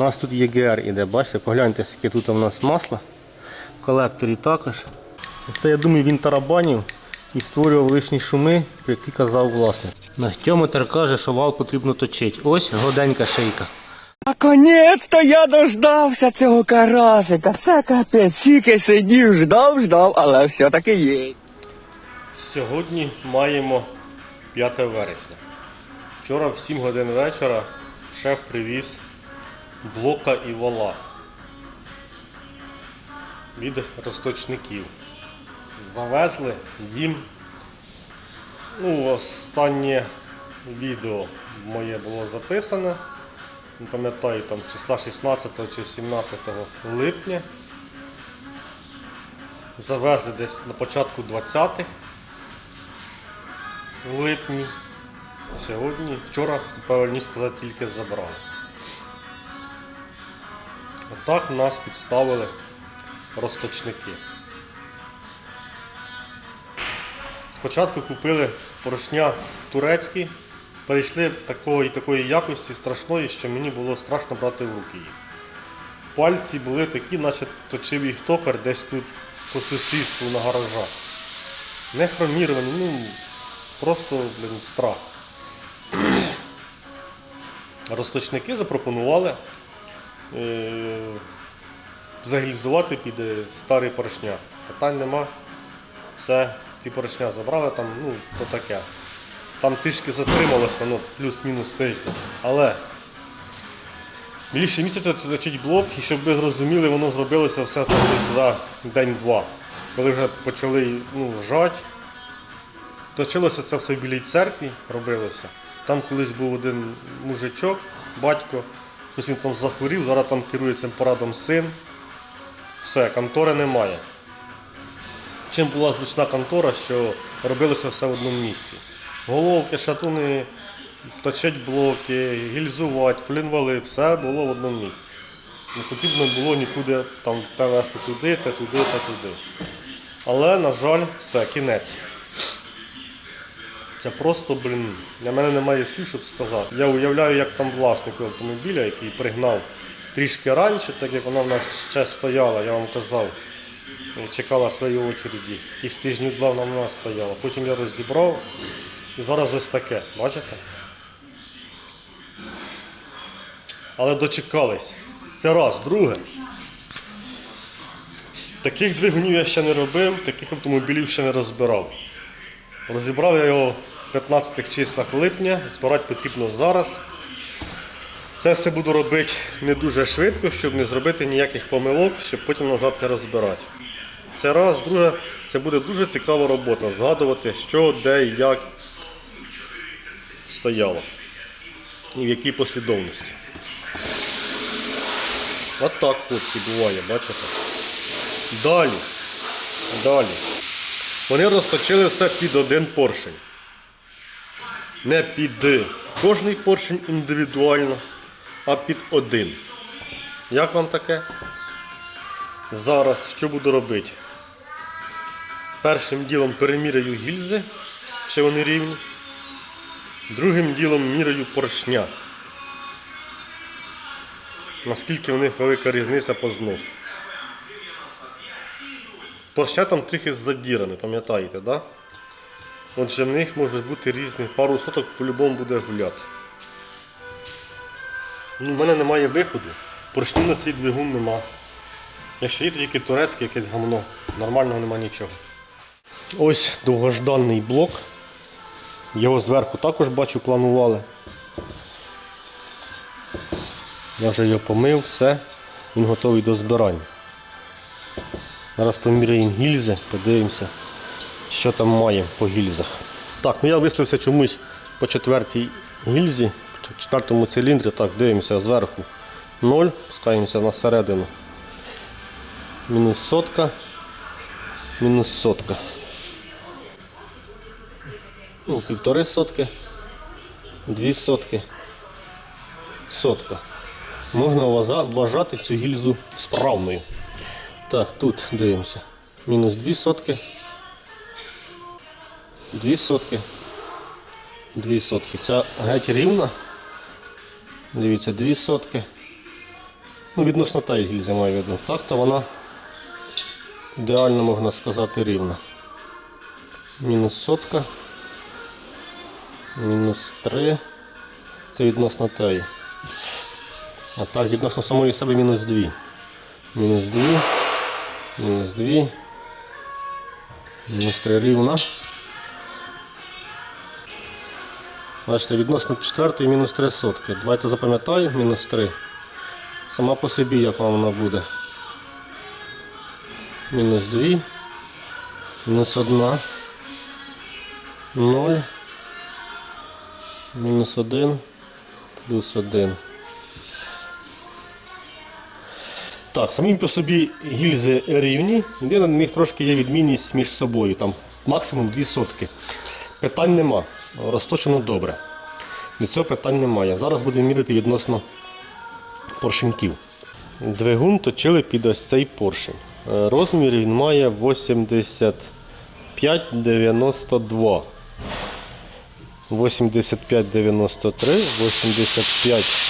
У нас тут ЄГР іде, бачите, погляньте, скільки тут у нас масла. В колекторі також. Це я думаю він тарабанів і створював лишні шуми, про які казав власник. Нахтьометр каже, що вал потрібно точити. Ось годенька шийка. Наконець-то я дождався цього карасика. Це капець, тільки сидів, ждав, ждав, але все-таки є. Сьогодні маємо 5 вересня. Вчора в 7 годин вечора шеф привіз блока і вала від розточників. Завезли їм. Ну, останнє відео моє було записане. Не пам'ятаю, там числа 16 чи 17 липня. Завезли десь на початку 20-х в липні. Сьогодні, вчора, правильніше сказати, тільки забрали. Отак нас підставили розточники. Спочатку купили порошня турецький, перейшли в такої, такої якості страшної, що мені було страшно брати в руки їх. Пальці були такі, наче точив їх токар десь тут по сусідству на гаражах. Не хроміровані, ну просто блін, страх. Розточники запропонували загільзувати під е, старий поршня. Питань нема. Все, ті поршня забрали там, ну, то таке. Там трішки затрималося, воно плюс-мінус тиждень. Але більше місяця точить блок, і щоб ви зрозуміли, воно зробилося все за день-два. Коли вже почали ну, жати, Точилося це все в білій церкві, робилося. Там колись був один мужичок, батько, щось він там захворів, зараз там керує цим порадом син. Все, контори немає. Чим була зручна контора, що робилося все в одному місці. Головки, шатуни, точать блоки, гільзувати, колінвали, все було в одному місці. Не потрібно було нікуди там те вести туди, те туди, те туди. Але, на жаль, все, кінець. Це просто, блін, для мене немає слів, щоб сказати. Я уявляю, як там власник автомобіля, який пригнав трішки раніше, так як вона в нас ще стояла, я вам казав, чекала своєї очереді. Якісь тижнів два вона в нас стояла. Потім я розібрав і зараз ось таке, бачите? Але дочекались. Це раз. Друге. Таких двигунів я ще не робив, таких автомобілів ще не розбирав. Розібрав я його в 15 числах липня, збирати потрібно зараз. Це все буду робити не дуже швидко, щоб не зробити ніяких помилок, щоб потім назад не розбирати. Це раз, друге, це буде дуже цікава робота. Згадувати, що, де і як стояло. І в якій послідовності. От так, хлопці, буває, бачите? Далі. Далі. Вони розточили все під один поршень. Не під кожний поршень індивідуально, а під один. Як вам таке? Зараз що буду робити? Першим ділом переміряю гільзи, чи вони рівні. Другим ділом міряю поршня. Наскільки в них велика різниця по зносу. Поршня там трохи задіране, пам'ятаєте? Да? Отже, в них може бути різних, пару соток по-любому буде гуляти. Ну, в мене немає виходу, поршню на цей двигун нема. Якщо є, тільки турецьке якесь гамно, нормального нема нічого. Ось довгожданий блок. Його зверху також бачу планували. Я вже його помив, все, він готовий до збирання. Зараз поміряємо гільзи, подивимося, що там має по гільзах. Так, ну я виставився чомусь по четвертій гільзі, по четвертому циліндрі. Так, дивимося зверху 0, спускаємося на середину. Мінус сотка, мінус сотка. Ну, півтори сотки, дві сотки, сотка. Можна вважа- вважати цю гільзу справною. Так, тут дивимося. Мінус 2 сотки. 2 сотки. 2 сотки. Ця геть рівна. Дивіться, 2 сотки. Ну, відносно тієї гільзи маю в. Так, то вона ідеально можна сказати рівна. Мінус сотка. Мінус 3. Це відносно тієї. А так, відносно самої себе мінус 2. Мінус 2. Мінус 2. Мінус 3 рівна. Бачите, відносно 4 мінус 3 сотки. Давайте запам'ятаю, мінус 3. Сама по собі, як вам вона буде. Мінус 2. Мінус 1. 0. Мінус 1. Плюс 1. Так, самі по собі гільзи рівні. Єдине, на них трошки є відмінність між собою. Там максимум 2 сотки. Питань нема. Розточено добре. Від цього питань немає. Зараз будемо міряти відносно поршеньків. Двигун точили під ось цей поршень. Е, Розмір він має 85-92. 85-93,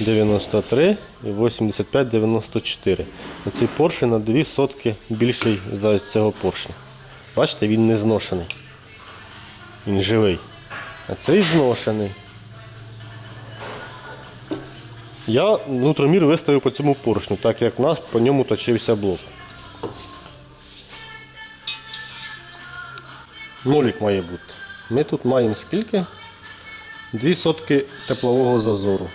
85-93 і 85-94. Оцей поршень на 2 сотки більший за цього поршня. Бачите, він не зношений. Він живий. А цей зношений. Я внутромір виставив по цьому поршню, так як нас по ньому точився блок. Нолік має бути. Ми тут маємо скільки? Дві сотки теплового зазору.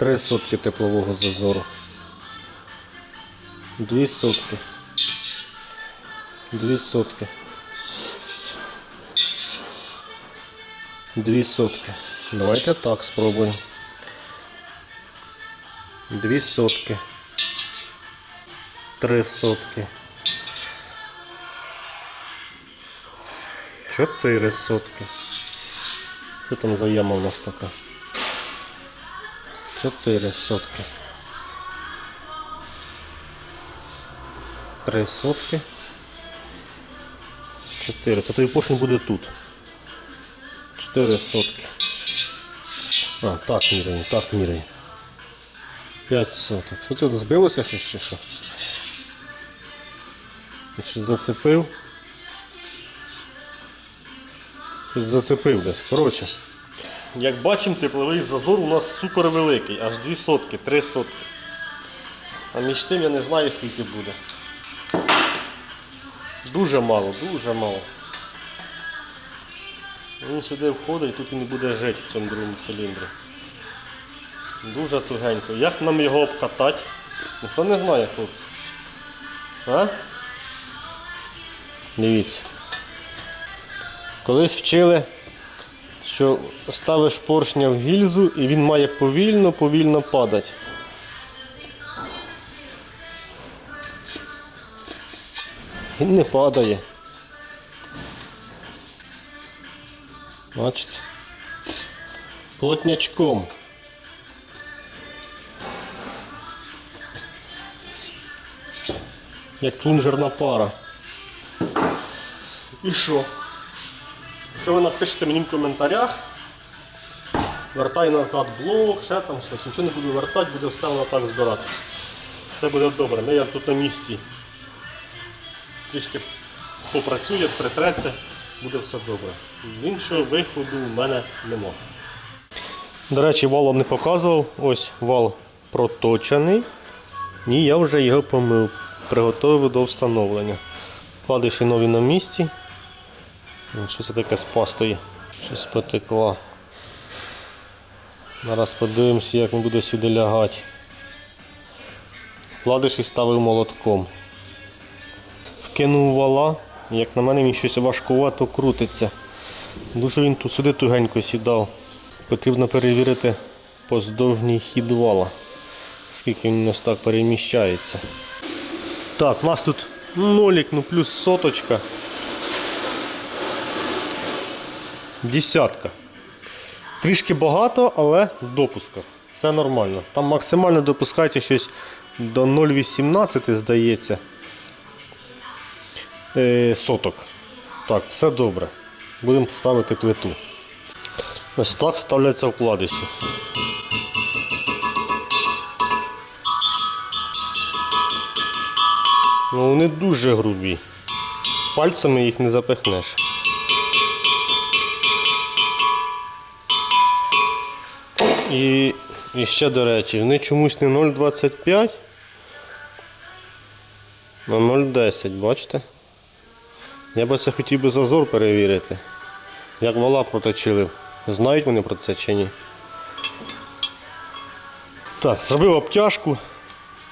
Три сотки теплового зазору. Дві сотки. Дві сотки. Дві сотки. Давайте так спробуємо. Дві сотки. Три сотки. Чотири сотки. Що там за яма у нас така? Чотири сотки. Три сотки. Чотири. Це той поршень буде тут. Чотири сотки. А, так міряємо, так міряємо. 5 соток. Що це збилося щось чи що? Щось зацепив. Щось зацепив десь. Коротше. Як бачимо, тепловий зазор у нас супер великий, аж 2 сотки, 3 сотки. А між тим я не знаю скільки буде. Дуже мало, дуже мало. Він сюди входить, тут він буде жити в цьому другому циліндрі. Дуже тугенько. Як нам його обкатати? Ніхто не знає, хлопці. А? Дивіться. Колись вчили, що ставиш поршня в гільзу і він має повільно-повільно падати. Він не падає. Бачите? Плотнячком. Як плунжерна пара. І що? Що ви напишете мені в коментарях? Вертай назад блок, ще там щось. Нічого не буду вертати, буде все воно так збирати. Все буде добре. Ми як тут на місці трішки попрацює, притреться, буде все добре. Іншого виходу в мене нема. До речі, вал не показував. Ось вал проточений. І я вже його помив. Приготовив до встановлення. Вкладиші нові на місці. Що це таке з пастою? Щось потекла. Зараз подивимося, як він буде сюди лягати. Вкладиші ставив молотком. Вкинув вала, як на мене він щось важкувато крутиться. Дуже він тут сюди тугенько сідав. Потрібно перевірити поздовжній хід вала. Скільки він у нас так переміщається. Так, у нас тут нолік, ну плюс соточка. Десятка. Трішки багато, але в допусках. Все нормально. Там максимально допускається щось до 0,18, здається. Е, соток. Так, все добре. Будемо ставити плиту. Ось так ставляться вкладиші. Ну, Вони дуже грубі. Пальцями їх не запихнеш. І, і ще, до речі, вони чомусь не 0,25, а 0,10, бачите? Я би це хотів би зазор перевірити. Як вала проточили. Знають вони про це чи ні? Так, зробив обтяжку.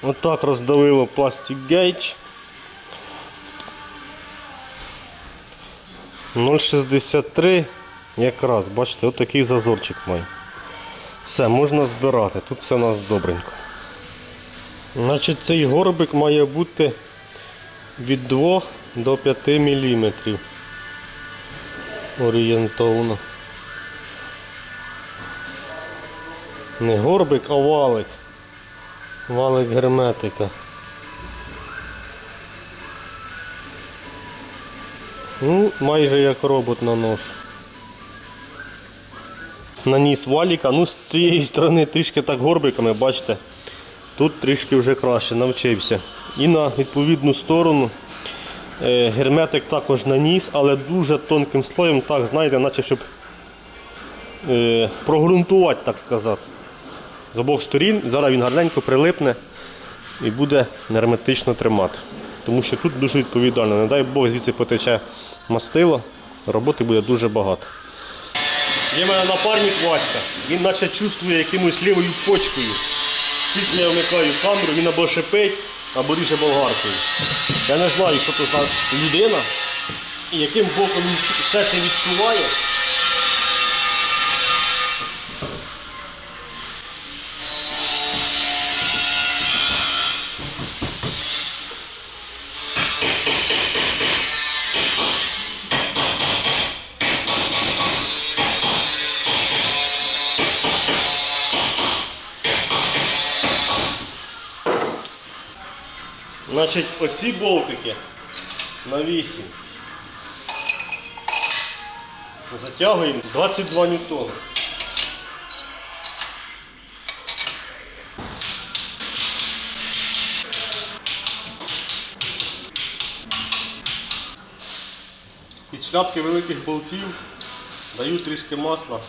Отак роздавило пластик гейдж. 0,63 якраз, бачите, отакий зазорчик має. Все, можна збирати. Тут все у нас добренько. Значить, цей горбик має бути від 2 до 5 мм. Орієнтовно. Не горбик, а валик. Валик герметика. Ну, майже як робот на нож. Наніс валіка, ну з цієї сторони трішки так горбиками, бачите. Тут трішки вже краще навчився. І на відповідну сторону е, герметик також наніс, але дуже тонким слоєм, так, знаєте, наче щоб е, прогрунтувати, так сказати. З обох сторін. Зараз він гарненько прилипне і буде герметично тримати. Тому що тут дуже відповідально. Не дай Бог звідси потече мастило, роботи буде дуже багато. Є мене напарник Васька. Він наче чувствує якимось лівою почкою. Тільки я вмикаю камеру, він або шипить, або ріже болгаркою. Я не знаю, що це за людина і яким боком він все це відчуває. Значить, оці болтики на 8. Затягуємо 22 ньютони. Під шляпки великих болтів даю трішки масла,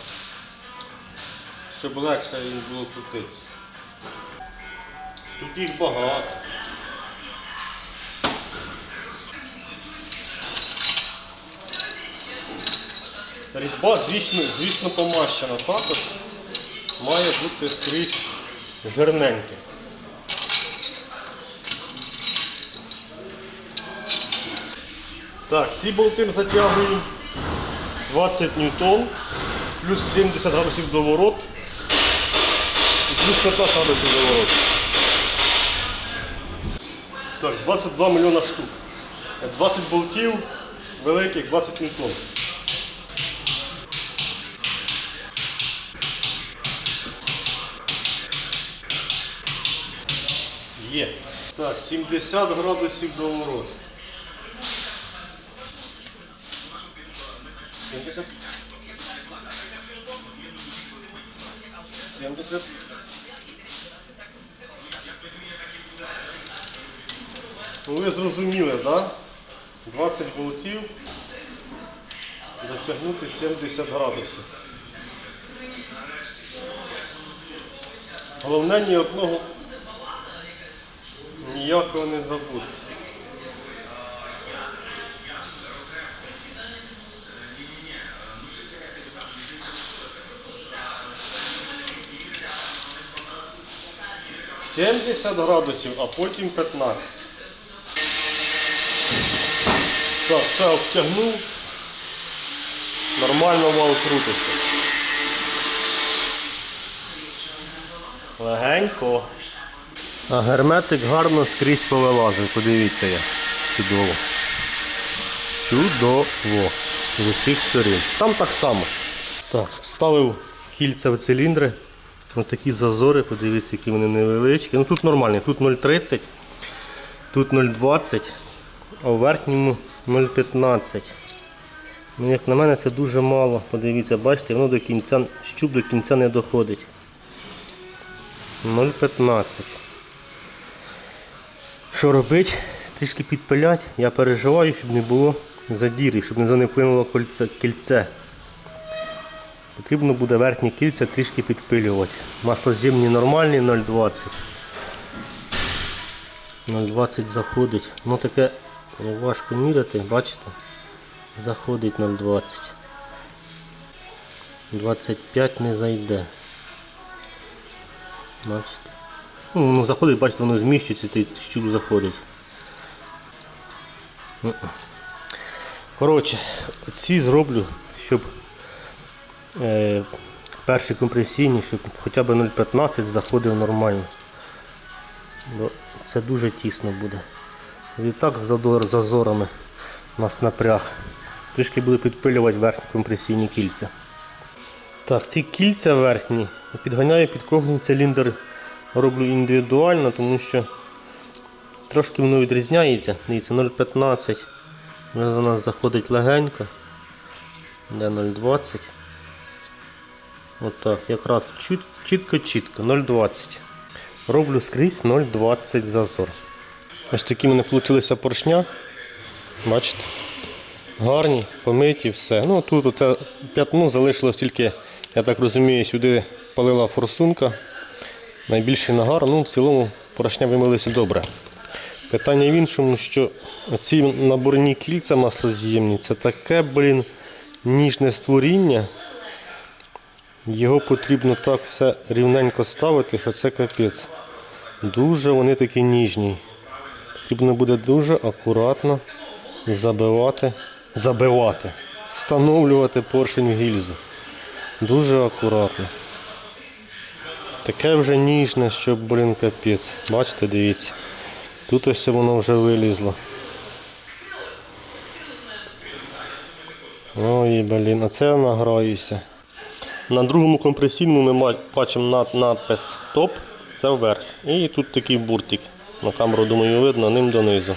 щоб легше їм було крутитися. Тут їх багато. Різьба, звісно, звісно, помащена також. Має бути скрізь жирненьке. Так, ці болти затягуємо 20 ньютон, плюс 70 градусів доворот і плюс 15 градусів доворот. Так, 22 мільйона штук. 20 болтів великих, 20 ньютон. Є. Так, 70 градусів до ворот. 70. 70. Ну, ви зрозуміли, так? Да? 20 болтів дотягнути 70 градусів. Головне ні одного ніякого не забудьте. Сімдесят градусів, а потім 15. Так, все обтягнув. Нормально вал крутиться. Легенько. А герметик гарно скрізь повилазив, подивіться я. Чудово. Чудово. З усіх сторін. Там так само. Так, вставив кільця в циліндри. Ось такі зазори, подивіться, які вони невеличкі. Ну тут нормальні, тут 0,30, тут 0,20, а у верхньому 0,15. Ну, як на мене, це дуже мало. Подивіться, бачите, воно до кінця, щуп до кінця не доходить. 0,15. Що робити? трішки підпилять. Я переживаю, щоб не було задірів, щоб не вплинуло кільце. Потрібно буде верхні кільця трішки підпилювати. Масло зимні нормальні 0,20. 0,20 заходить. Ну таке важко міряти, бачите? Заходить 0,20. 25 не зайде. Бачите? Ну, заходить, бачите, воно зміщується, і щуп заходить. Коротше, ці зроблю, щоб е, перші компресійні, щоб хоча б 0,15 заходив нормально. Бо це дуже тісно буде. І так з зазорами у нас напряг. Трішки буду підпилювати верхні компресійні кільця. Так, ці кільця верхні підганяю під кожен циліндр, роблю індивідуально, тому що трошки воно відрізняється. Дивіться, 0,15 вже у нас заходить легенько. Де 0,20. Отак, якраз чітко-чітко, 0,20. Роблю скрізь 0,20 зазор. Ось такі в мене вийшли поршня. Бачите? Гарні, помиті, все. Ну тут оце п'ятно залишилось тільки, я так розумію, сюди палила форсунка. Найбільший нагар, ну в цілому поршня вимилися добре. Питання в іншому, що ці наборні кільця маслоз'ємні, це таке, блін, ніжне створіння. Його потрібно так все рівненько ставити, що це капець. Дуже вони такі ніжні. Потрібно буде дуже акуратно забивати, забивати, встановлювати поршень в гільзу. Дуже акуратно. Таке вже ніжне, що, блін, капець. Бачите, дивіться. Тут ось воно вже вилізло. Ой, блін, оце я награюся. На другому компресійному ми бачимо надпис топ, це вверх. І тут такий буртик. На камеру, думаю, видно, ним донизу.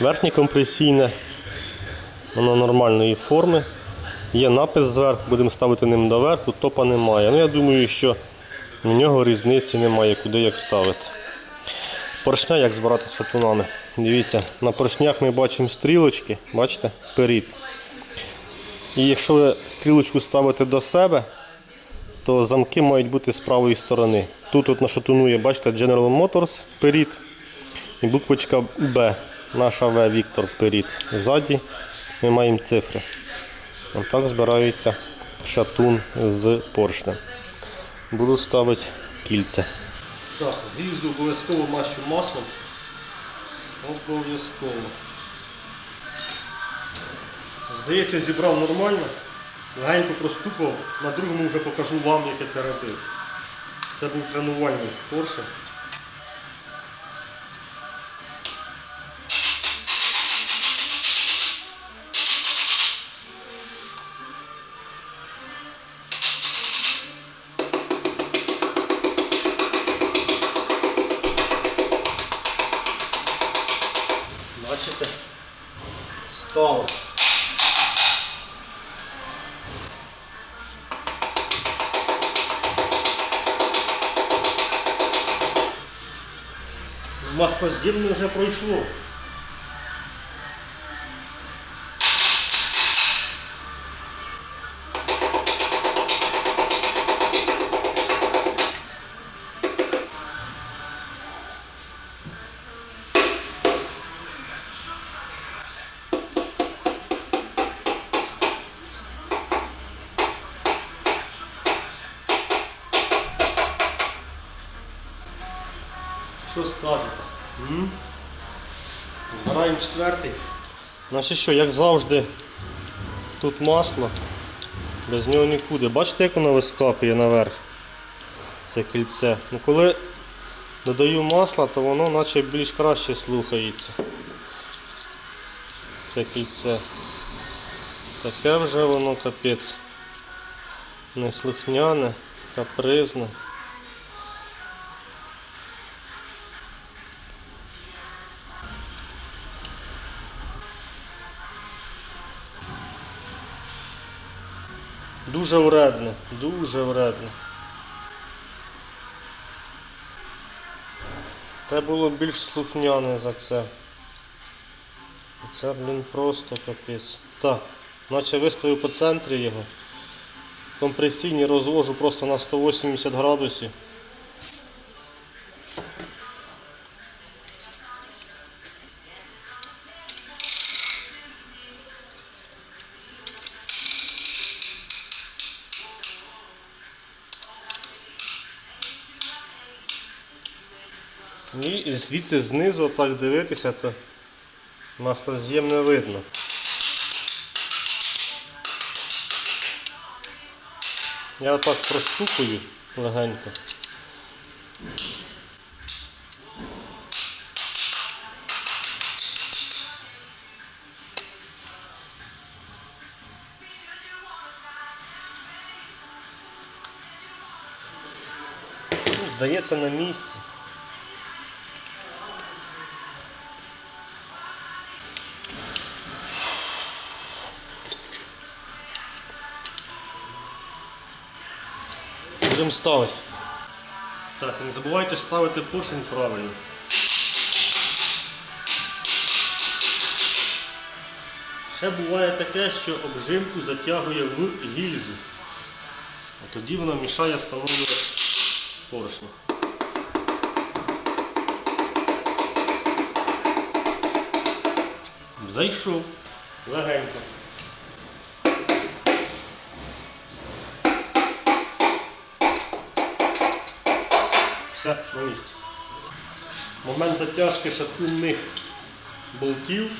Верхнє компресійне, воно нормальної форми. Є напис зверху, будемо ставити ним доверху, топа немає. Ну, я думаю, що в нього різниці немає, куди як ставити. Поршня як збирати з шатунами. Дивіться, на поршнях ми бачимо стрілочки, бачите, вперед. І якщо ви стрілочку ставите до себе, то замки мають бути з правої сторони. Тут от нашатунує, бачите, General Motors вперед і буквочка B, наша В Віктор вперед. Ззаді ми маємо цифри. Отак збирається шатун з поршнем. Буду ставити кільце. Так, гільзу обов'язково мащу маслом. Обов'язково. Здається, зібрав нормально. Легенько простукав. На другому вже покажу вам, як я це робив. Це був тренувальний поршень. Стало. нас по вже пройшло. Значить що, як завжди, тут масло, без нього нікуди. Бачите, як воно вискакує наверх? Це кільце. Ну коли додаю масла, то воно наче більш краще слухається. Це кільце. Таке вже воно капець. Неслухняне, капризне. Дуже вредне, дуже вредне. Це було більш слухняне за це. Це, блін, просто капець. Так, наче виставив по центрі його. Компресійні розвожу просто на 180 градусів. І звідси знизу так дивитися, то маслоз'єм не видно. Я так простукую легенько. Ну, Здається на місці. Будемо ставити. Так, не забувайте ставити поршень правильно. Ще буває таке, що обжимку затягує в гільзу. А тоді вона мішає встановлювати поршня. Зайшов. Легенько. Все на місці. Момент затяжки шатунних болтів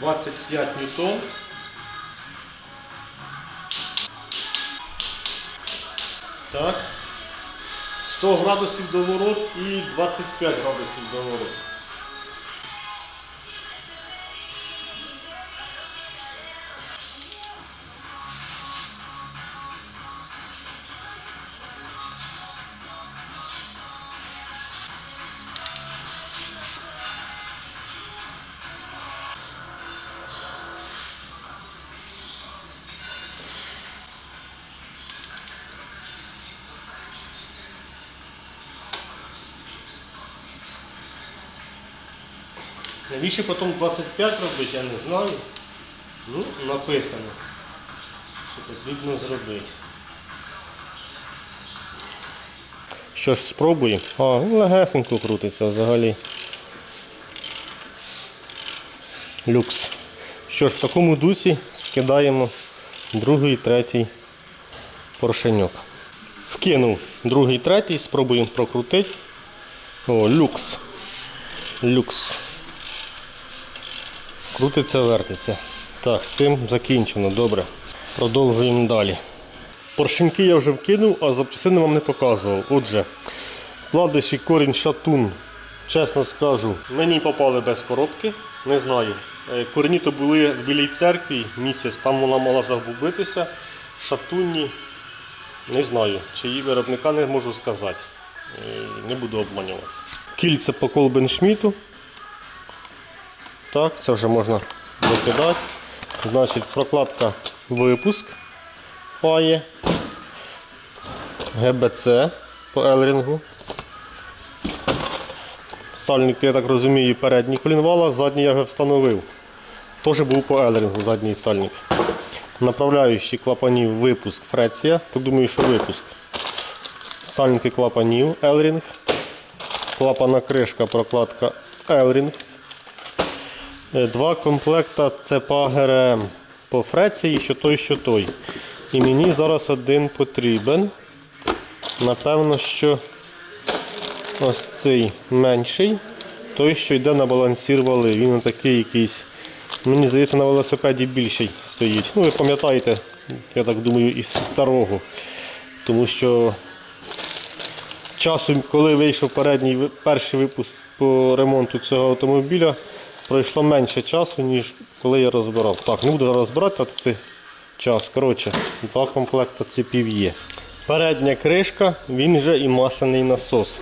25 ньютон. Так. 100 градусів доворот і 25 градусів доворот. Навіщо потім 25 робити, я не знаю. Ну, написано, що потрібно зробити. Що ж, спробуємо. А, ну, легесенько крутиться взагалі. Люкс. Що ж, в такому дусі скидаємо другий, третій поршеньок. Вкинув другий, третій, спробуємо прокрутити. О, люкс. Люкс. Крутиться, вертиться. Так, з цим закінчено, добре. Продовжуємо далі. Поршеньки я вже вкинув, а запчастини вам не показував. Отже, вкладиші корінь шатун, чесно скажу, мені попали без коробки, не знаю. Е, Корені то були в Білій церкві місяць, там вона мала загубитися. Шатунні, не знаю, чиї виробника не можу сказати. Е, Не буду обманювати. Кільце по колбеншміту. Так, це вже можна викидати. Значить, прокладка випуск фає. ГБЦ по елрінгу. Сальник, я так розумію, передній колінвала, задній я вже встановив. Теж був по елрінгу задній сальник. Направляючі клапанів випуск Фреція. Так думаю, що випуск. Сальники клапанів Елрінг. Клапана кришка, прокладка Елрінг. Е, Два комплекта ЦПА ГРМ по Фреції, що той, що той. І мені зараз один потрібен. Напевно, що ось цей менший, той, що йде на балансір вали. Він такий якийсь. Мені здається, на велосипеді більший стоїть. Ну, ви пам'ятаєте, я так думаю, із старого. Тому що часу, коли вийшов передній перший випуск по ремонту цього автомобіля, пройшло менше часу, ніж коли я розбирав. Так, не буду розбирати, тратити час. Коротше, два комплекти цепів є. Передня кришка, він же і масляний насос.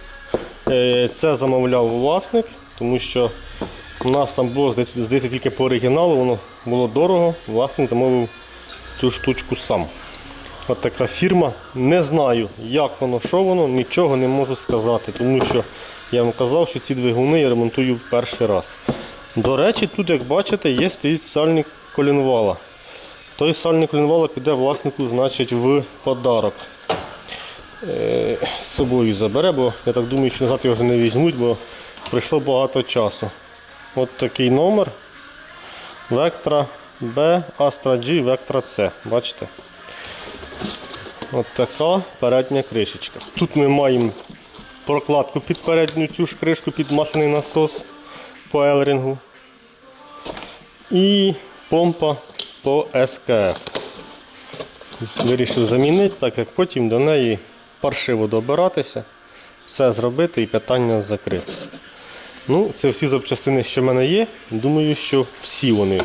Е, Це замовляв власник, тому що у нас там було здається, тільки по оригіналу, воно було дорого. Власник замовив цю штучку сам. От така фірма. Не знаю, як воно, що воно, нічого не можу сказати, тому що я вам казав, що ці двигуни я ремонтую в перший раз. До речі, тут, як бачите, є стоїть сальник колінвала. Той сальник колінвала піде власнику, значить, в подарок. Е, з собою забере, бо я так думаю, що назад його вже не візьмуть, бо пройшло багато часу. От такий номер. Vectra B, Astra G, Vectra C. Бачите? От така передня кришечка. Тут ми маємо прокладку під передню цю ж кришку під масляний насос по елрингу. І помпа по СКФ. Вирішив замінити, так як потім до неї паршиво добиратися, все зробити і питання закрити. Ну, це всі запчастини, що в мене є. Думаю, що всі вони.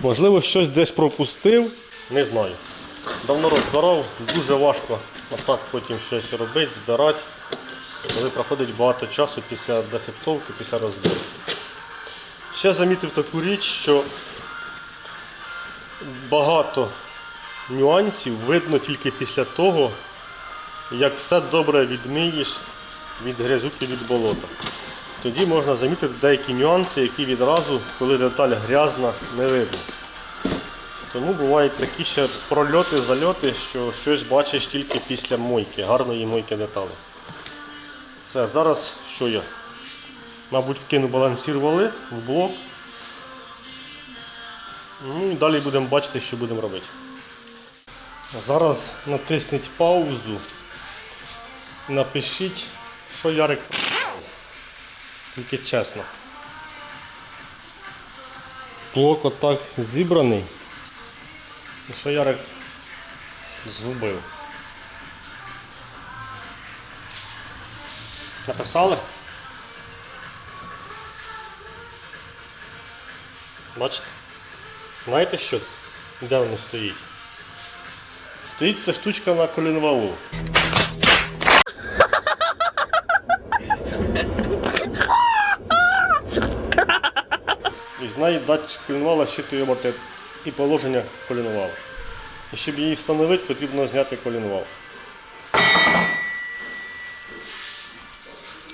Можливо, щось десь пропустив, не знаю. Давно розбирав, дуже важко отак потім щось робити, збирати, коли проходить багато часу після дефектовки, після розбору. Ще замітив таку річ, що багато нюансів видно тільки після того, як все добре відмиєш від грязюки від болота. Тоді можна замітити деякі нюанси, які відразу, коли деталь грязна, не видно. Тому бувають такі ще прольоти, зальоти, що щось бачиш тільки після мойки, гарної мойки деталей. Все, зараз що я? Мабуть, вкину балансір в блок. Ну і далі будемо бачити, що будемо робити. Зараз натисніть паузу. Напишіть, що Ярик тільки чесно. Блок отак зібраний. Що Ярик згубив. Написали? Бачите? Знаєте що це? Де воно стоїть? Стоїть ця штучка на колінвалу. І з неї датчик колінвала щитує оберти і положення колінвала. І щоб її встановити, потрібно зняти колінвал.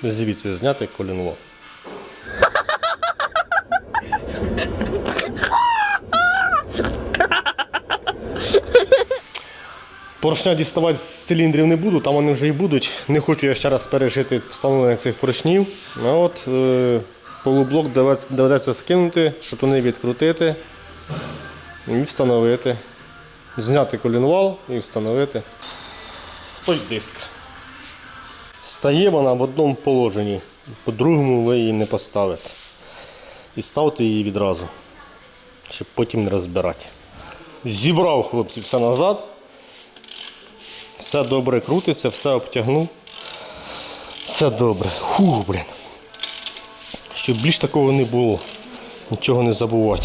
Дивіться, зняти колінвал. Поршня діставати з циліндрів не буду, там вони вже і будуть. Не хочу я ще раз пережити встановлення цих поршнів. А от е, полублок доведеться скинути, вони відкрутити і встановити. Зняти колінвал і встановити той диск. Стає вона в одному положенні, по-другому ви її не поставите. І ставте її відразу, щоб потім не розбирати. Зібрав хлопці все назад. Все добре крутиться, все обтягнув. Все добре. Фу, блін. Щоб більш такого не було. Нічого не забувати.